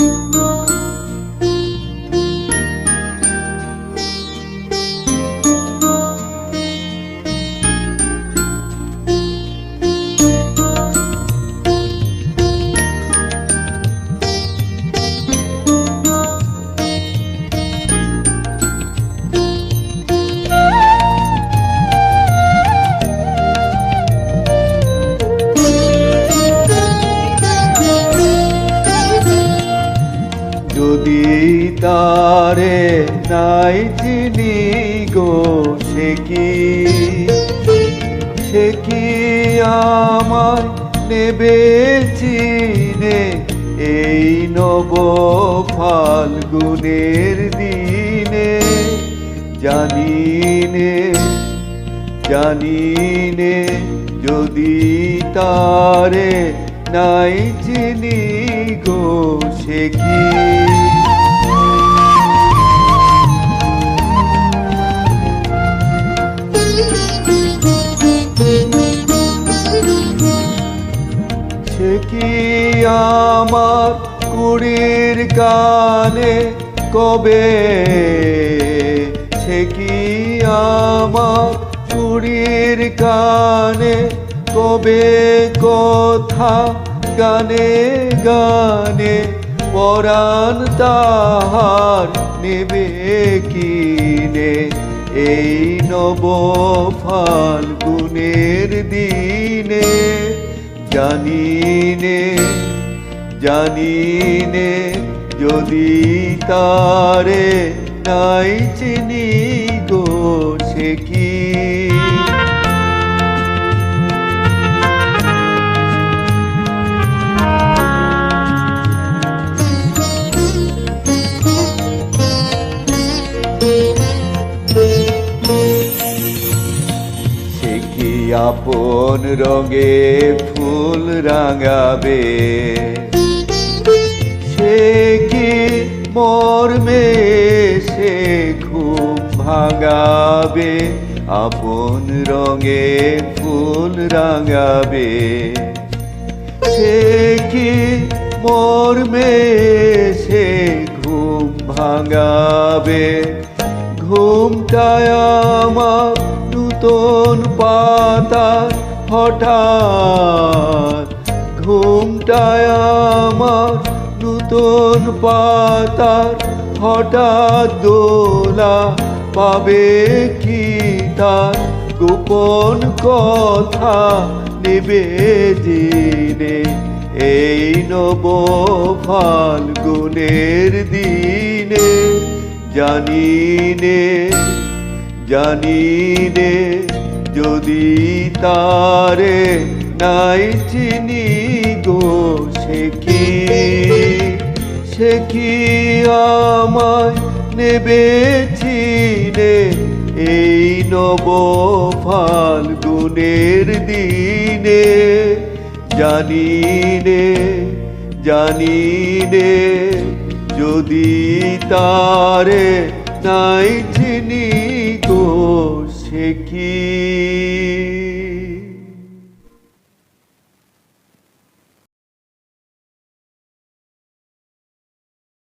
যদি তারে নাই চিনি গো, সে কি? সে কি আমায় নেবে চিনে? এই নব ফাল্গুনের দিনে জানিনে জানিনে যদি তারে নাই চিনি গো, সে কি? কি আমার কুড়ির কানে কবে? সে কি আমার কুড়ির কানে? কবে? কথা গানে গানে, পরাণ তাহার নেবে কিনে? এই নব ফাল্গুনের জানিনে জানিনে যদি তারে নাই চিনি গো আপন রঙে ফুল রাঙাবে। সে কি মর্মে সে ঘুম ভাঙাবে? আপন রঙে ফুল রাঙাবে। সে কি মর্মে সে ঘুম ভাঙাবে? ঘুমটায় আমার নূতন পাতা হঠাৎ ঘুমটায় আমার নূতন পাতার হঠাৎ দোলা পাবে কি তার? গোপন কথা নেবে দিনে এই নব ফাল্গুনের দিনে জানিনে জানিনে যদি তারে নাই চিনি গো, সে কি? সে কি আমায় নেবে চিনে এই নব ফাল্গুনের দিনে জানি রে জানি রে যদি তারে নাই চিনি গো সে কি